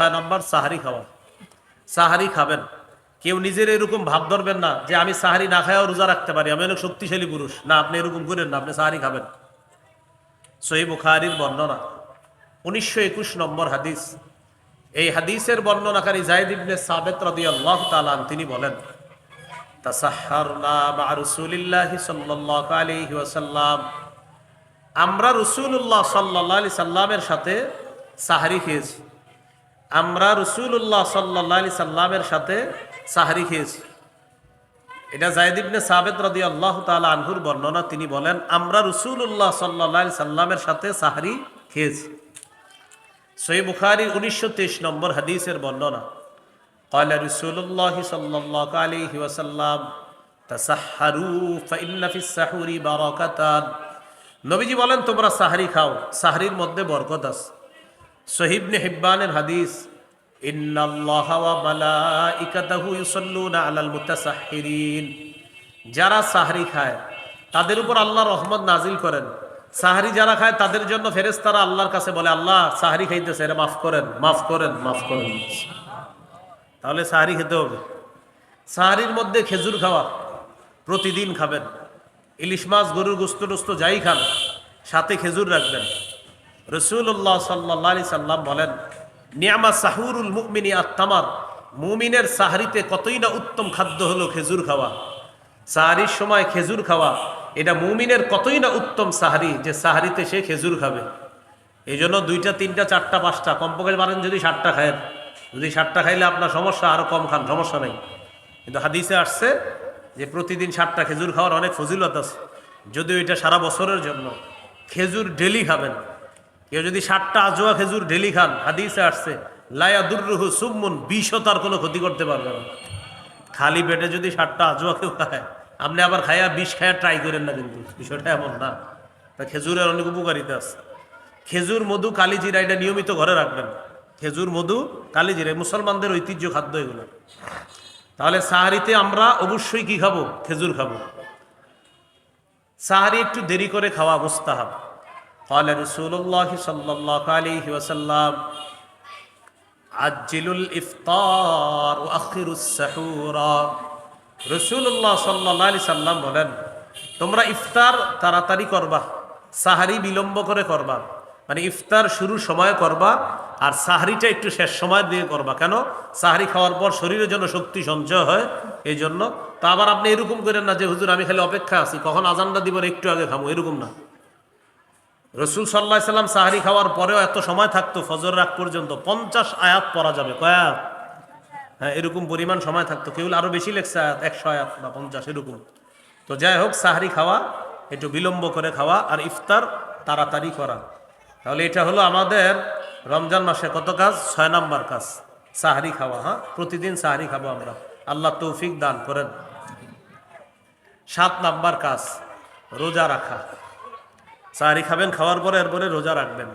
ছয় নম্বর সাহারি খাওয়া। সাহারি খাবেন। কেউ নিজের এরকম ভাব ধরবেন না যে আমি সাহারি না খাইয়াও রোজা রাখতে পারি। আমি অনেক শক্তিশালী পুরুষ। না, আপনি এরকম করেন না, আপনি সাহারি খাবেন। সহি বুখারির বর্ণনা। উনিশশো একুশ নম্বর হাদিস। এই হাদিসের বর্ণনাকারী জায়দ ইবনে সাবেত রাদিয়াল্লাহু তাআলা আন তিনি বলেন আমরা রাসূলুল্লাহ সাল্লাল্লাহু আলাইহি সাল্লামের সাথে সাহারি খেয়েছি। আমরা রাসূলুল্লাহ সাল্লাল্লাহু আলাইহি সাল্লামের সাথে সাহরি খেয়েছি এটা জায়দ ইবনে সাবেত রাদিয়াল্লাহু তাআলা আনহুর বর্ণনা তিনি বলেন আমরা রাসূলুল্লাহ সাল্লাল্লাহু আলাইহি সাল্লামের সাথে সাহরি খেয়েছি সহি বুখারির উনিশশো তেইশ নম্বর হাদিসের বর্ণনা قال رسول الله صلى الله عليه وسلم تسحروا فإن في السحور بركة নবীজি বলেন তোমরা সাহারি খাও সাহারির মধ্যে বরকত আছে সহিবনে হিব্বানের হাদিস যারা সাহারি খায়, তাদের উপর আল্লাহ রহমত নাজিল করেন। সাহারি যারা খায়, তাদের জন্য ফেরেশতারা আল্লাহর কাছে বলে, আল্লাহ, সাহারি খাইতেছে, এরা মাফ করেন মাফ করেন মাফ করেন। তাহলে সাহারি খেতে হবে। সাহারির মধ্যে খেজুর খাওয়া, প্রতিদিন খাবেন। ইলিশ মাছ, গরুর গোস্ত টোস্ত যাই খান, সাথে খেজুর রাখবেন। রসুল্লাহ সাল্লাহ আলি সাল্লাম বলেন, নিয়ামা সাহুরুল মুকমিনী আত্মামার মুমিনের সাহারিতে কতই না উত্তম খাদ্য হলো খেজুর খাওয়া। সাহারির সময় খেজুর খাওয়া, এটা মুমিনের কতই না উত্তম সাহারি যে সাহারিতে সে খেজুর খাবে। এই জন্য দুইটা, তিনটা, চারটা, পাঁচটা, কমপক্ষে পারেন যদি ষাটটা খায়েন। যদি ষাটটা খাইলে আপনার সমস্যা আরও কম খান, সমস্যা নেই। কিন্তু হাদিসে আসছে যে প্রতিদিন ষাটটা খেজুর খাওয়ার অনেক ফজিলত আছে। যদিও এটা সারা বছরের জন্য। খেজুর ডেলি খাবেন। কেউ যদি ষাটটা আজোয়া খেজুর ডেলি খান, হাদিসে আসছে লায়া দুর্রুহু সুমুন বিষও তার কোনো ক্ষতি করতে পারবে না। খালি পেটে যদি ষাটটা আজোয়া কেউ খায়, আপনি আবার খায়া বিষ খায়া ট্রাই করেন না কিন্তু, বিষয়টা এমন না। তা খেজুরের অনেক উপকারিতা আছে। খেজুর, মধু কালিজিরা এটা নিয়মিত ঘরে রাখবেন। খেজুর, মধু কালিজিরা মুসলমানদের ঐতিহ্য খাদ্য এগুলো। তাহলে সাহারিতে আমরা অবশ্যই কি খাব? খেজুর খাব। সাহারি একটু দেরি করে খাওয়া মুস্তাহাব। قال رسول الله صلى الله عليه وسلم আজ্জিলুল ইফতার ও আখিরুস সাহুরা রসুল্লাহ সাল্লাহ আলি সাল্লাম বলেন তোমরা ইফতার তাড়াতাড়ি করবা সাহারি বিলম্ব করে করবা মানে ইফতার শুরুর সময় করবা আর সাহারিটা একটু শেষ সময় দিয়ে করবা কেন সাহারি খাওয়ার পর শরীরের জন্য শক্তি সঞ্চয় হয় এই জন্য তা আবার আপনি এরকম করেন না যে হুজুর আমি খালি অপেক্ষা আছি কখন আজানটা দিবার একটু আগে খাবো এরকম না রসুল সাল্লাহ সাল্লাম সাহারি খাওয়ার পরেও এত সময় থাকতো, ফজর রাগ পর্যন্ত। পঞ্চাশ আয়াত পড়া যাবে। কয়াত হ্যাঁ এরকম পরিমাণ সময় থাকতো। কেউ আরও বেশি লেখছে আয়াত, একশো আয়াত বা পঞ্চাশ, এরকম। তো যাই হোক, সাহারি খাওয়া, একটু বিলম্ব করে খাওয়া আর ইফতার তাড়াতাড়ি করা। তাহলে এটা হলো আমাদের রমজান মাসে কত কাজ? ছয় নম্বর কাজ, সাহারি খাওয়া। হ্যাঁ প্রতিদিন সাহারি খাব আমরা। আল্লাহ তৌফিক দান করেন। সাত নাম্বার কাজ, রোজা রাখা। সাহারি খাবেন খাওয়ার পরে এরপরে রোজা রাখবেন।